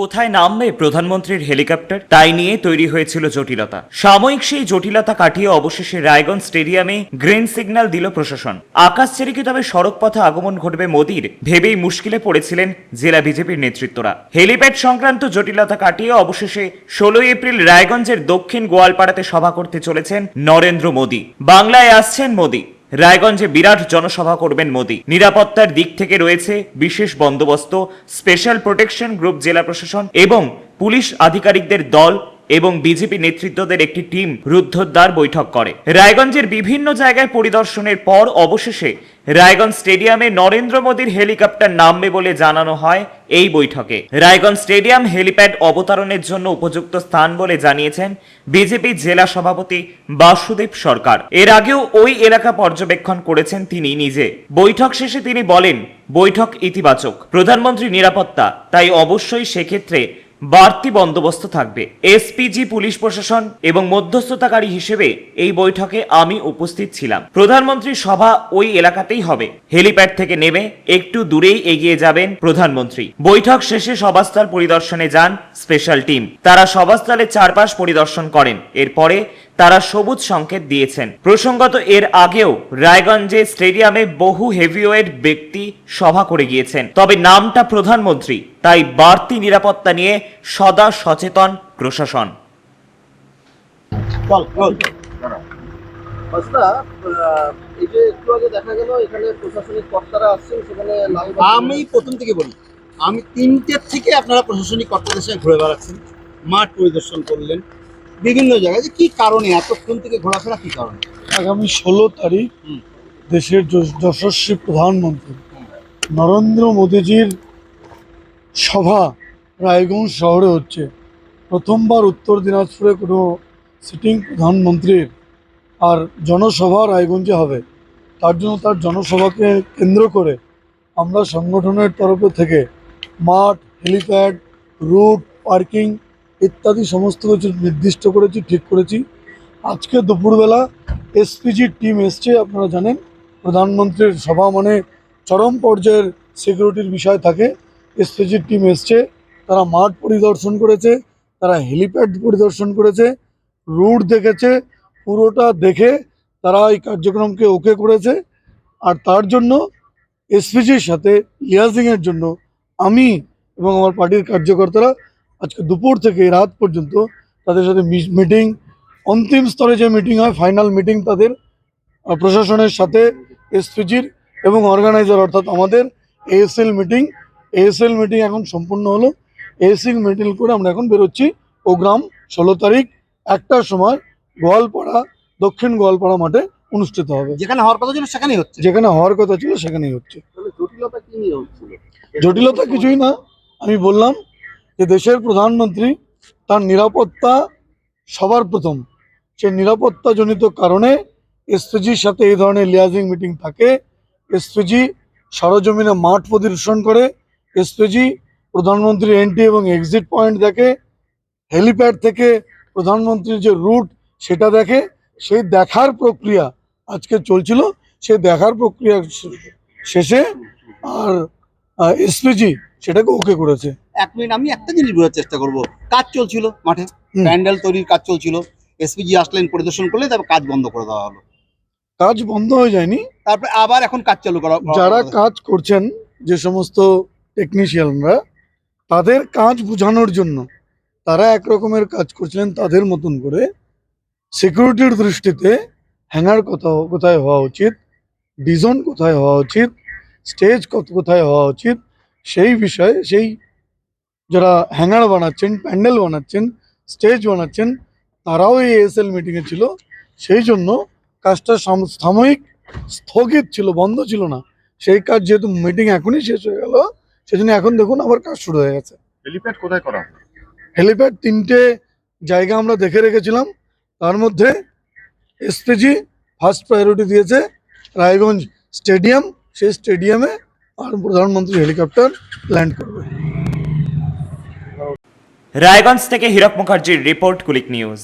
কোথায় নামবে প্রধানমন্ত্রীর হেলিকপ্টার? তাই নিয়ে তৈরি হয়েছিল জটিলতা। সাময়িক সেই জটিলতা কাটিয়ে অবশেষে রায়গঞ্জ স্টেডিয়ামে গ্রিন সিগন্যাল দিল প্রশাসন। আকাশ ছেড়ে কি তবে সড়ক পথে আগমন ঘটবে মোদির, ভেবেই মুশকিলে পড়েছিলেন জেলা বিজেপির নেতৃত্বরা। হেলিপ্যাড সংক্রান্ত জটিলতা কাটিয়ে অবশেষে ষোলোই এপ্রিল রায়গঞ্জের দক্ষিণ গোয়ালপাড়াতে সভা করতে চলেছেন নরেন্দ্র মোদী। বাংলায় আসছেন মোদী। রায়গঞ্জে বিরাট জনসভা করবেন মোদি। নিরাপত্তার দিক থেকে রয়েছে বিশেষ বন্দোবস্ত স্পেশাল প্রোটেকশন গ্রুপ জেলা প্রশাসন এবং পুলিশ আধিকারিকদের দল এবং বিজেপি নেতৃত্বদের একটি টিম রুদ্ধদ্বার বৈঠক করে। রায়গঞ্জের বিভিন্ন জায়গায় পরিদর্শনের পর অবশেষে রায়গঞ্জ স্টেডিয়ামে নরেন্দ্র মোদীর হেলিকপ্টার নামবে বলে জানানো হয় এই বৈঠকে। রায়গঞ্জ স্টেডিয়াম হেলিপ্যাড অবতরণের জন্য উপযুক্ত স্থান বলে জানিয়েছেন বিজেপি জেলা সভাপতি বাসুদেব সরকার। এর আগেও ওই এলাকা পর্যবেক্ষণ করেছেন তিনি নিজে। বৈঠক শেষে তিনি বলেন, বৈঠক ইতিবাচক। প্রধানমন্ত্রী নিরাপত্তা। তাই অবশ্যই সেক্ষেত্রে বাড়তি বন্দোবস্ত থাকবে। এসপিজি, পুলিশ প্রশাসন এবং মধ্যস্থতাকারী হিসেবে এই বৈঠকে আমি উপস্থিত ছিলাম। প্রধানমন্ত্রী সভা ওই এলাকাতেই হবে। হেলিপ্যাড থেকে নেমে একটু দূরেই এগিয়ে যাবেন প্রধানমন্ত্রী। বৈঠক শেষে সভাস্থল পরিদর্শনে যান স্পেশাল টিম। তারা সভাস্থলের চারপাশ পরিদর্শন করেন। এরপরে তারা সবুজ সংকেত দিয়েছেন। প্রসঙ্গত এর আগেও রায়গঞ্জে স্টেডিয়ামে বহু হেভিওয়েট ব্যক্তি সভা করে গিয়েছেন। তবে নামটা প্রধানমন্ত্রী তাই বাড়তি নিরাপত্তা নিয়ে সদা সচেতন প্রশাসন। চল চল আচ্ছা এই যে একটু আগে দেখা গেল এখানে প্রশাসনিক কর্তারা আসছেন সেখানে আমি প্রথম থেকে বলি আমি তিনটের থেকে আপনারা প্রশাসনিক কর্তাদের সঙ্গে ঘুরে বেড়াচ্ছেন। মাঠ পরিদর্শন করলেন। বিভিন্ন জায়গায়। যে কি কারণে? এতক্ষণ থেকে ঘোরাফেরা কি কারণে? আগামী ষোলো তারিখ দেশের যশস্বী প্রধানমন্ত্রী নরেন্দ্র মোদীজির সভা রায়গঞ্জ শহরে হচ্ছে। প্রথমবার উত্তর দিনাজপুরে কোনো সিটিং প্রধানমন্ত্রীর আর জনসভা রায়গঞ্জে হবে। তার জন্য তার জনসভাকে কেন্দ্র করে আমরা সংগঠনের তরফে থেকে মাঠ হেলিপ্যাড রুট পার্কিং ইত্যাদি সমস্ত কিছু নির্দিষ্ট করেছি, ঠিক করেছি। আজকে দুপুরবেলা এসপিজির টিম এসছে, আপনারা জানেন, প্রধানমন্ত্রীর সভা মানে চরম পর্যায়ের সিকিউরিটির বিষয় থাকে। এসপিজির টিম এসছে, তারা মাঠ পরিদর্শন করেছে, তারা হেলিপ্যাড পরিদর্শন করেছে, রুট দেখেছে, পুরোটা দেখে তারা এই কার্যক্রমকে ওকে করেছে। আর তার জন্য এসপিজির সাথে লিয়াজিংয়ের জন্য আমি এবং আমার পার্টির কার্যকর্তারা আজকে দুপুর থেকে রাত পর্যন্ত তাদের সাথে মিটিং অন্তিম স্তরে যে মিটিং হয় ফাইনাল মিটিং তাদের প্রশাসনের সাথে এসপিজির এবং অর্গানাইজার অর্থাৎ আমাদের এএসএল মিটিং। এএসএল মিটিং এখন সম্পূর্ণ হলো। এএসএল মিটিং করে আমরা এখন বেরোচ্ছি প্রোগ্রাম ষোলো তারিখ একটার সময় গোয়ালপাড়া দক্ষিণ গোয়ালপাড়া মাঠে অনুষ্ঠিত হবে। যেখানে হওয়ার কথা ছিল সেখানেই হচ্ছে? যেখানে হওয়ার কথা ছিল সেখানেই হচ্ছে। তাহলে জটিলতা কি নিয়ে হচ্ছিল? জটিলতা কিছুই না। আমি বললাম যে দেশের প্রধানমন্ত্রী, তার নিরাপত্তা সবার প্রথম। সেই নিরাপত্তাজনিত কারণে এসপিজির সাথে এই ধরনের লিয়াজিং মিটিং থাকে। এসপিজি সরজমিনে মাঠ পরিদর্শন করে। এসপিজি প্রধানমন্ত্রীর এন্ট্রি এবং এক্সিট পয়েন্ট দেখে। হেলিপ্যাড থেকে প্রধানমন্ত্রীর যে রুট সেটা দেখে। সেই দেখার প্রক্রিয়া আজকে চলছিল। সেই দেখার প্রক্রিয়া শেষে আর এসপিজি সেটাকে ওকে করেছে। এক মিনিট আমি একটা জিনিস বোঝার চেষ্টা করব। কাজ চলছিল মাঠে। প্যান্ডেল তৈরির কাজ চলছিল। এসপিজি আসলেন পরিদর্শন করলে তারপর কাজ বন্ধ করে দেওয়া হলো। কাজ বন্ধ হয়ে যায়নি? তারপরে আবার এখন কাজ চালু করা যারা কাজ করছেন যে সমস্ত টেকনিশিয়ানরা তাদের কাজ বোঝানোর জন্য তারা এক রকমের কাজ করছিলেন তাদের মতন করে। সিকিউরিটির দৃষ্টিতে হ্যাঙ্গার কোথাও কোথায় হওয়া উচিত? ডিজন কোথায় হওয়া উচিত? স্টেজ কত কোথায় হওয়া উচিত? সেই বিষয়ে সেই যারা হ্যাঙ্গার বানাচ্ছেন প্যান্ডেল বানাচ্ছেন স্টেজ বানাচ্ছেন তারাও এই এএসএল মিটিংয়ে ছিল সেই জন্য কাজটা সাম- সাময়িক স্থগিত ছিল বন্ধ ছিল না সেই কাজ যেহেতু মিটিং এখনই শেষ হয়ে গেল সেজন্য এখন দেখুন আবার কাজ শুরু হয়ে গেছে হেলিপ্যাড কোথায় করা হেলিপ্যাড তিনটে জায়গা আমরা দেখে রেখেছিলাম তার মধ্যে এসপিজি ফার্স্ট প্রায়োরিটি দিয়েছে রায়গঞ্জ স্টেডিয়াম সেই স্টেডিয়ামে আর প্রধানমন্ত্রী হেলিকপ্টার ল্যান্ড করবে রায়গঞ্জ থেকে হীরক মুখার্জির রিপোর্ট কুলিক নিউজ।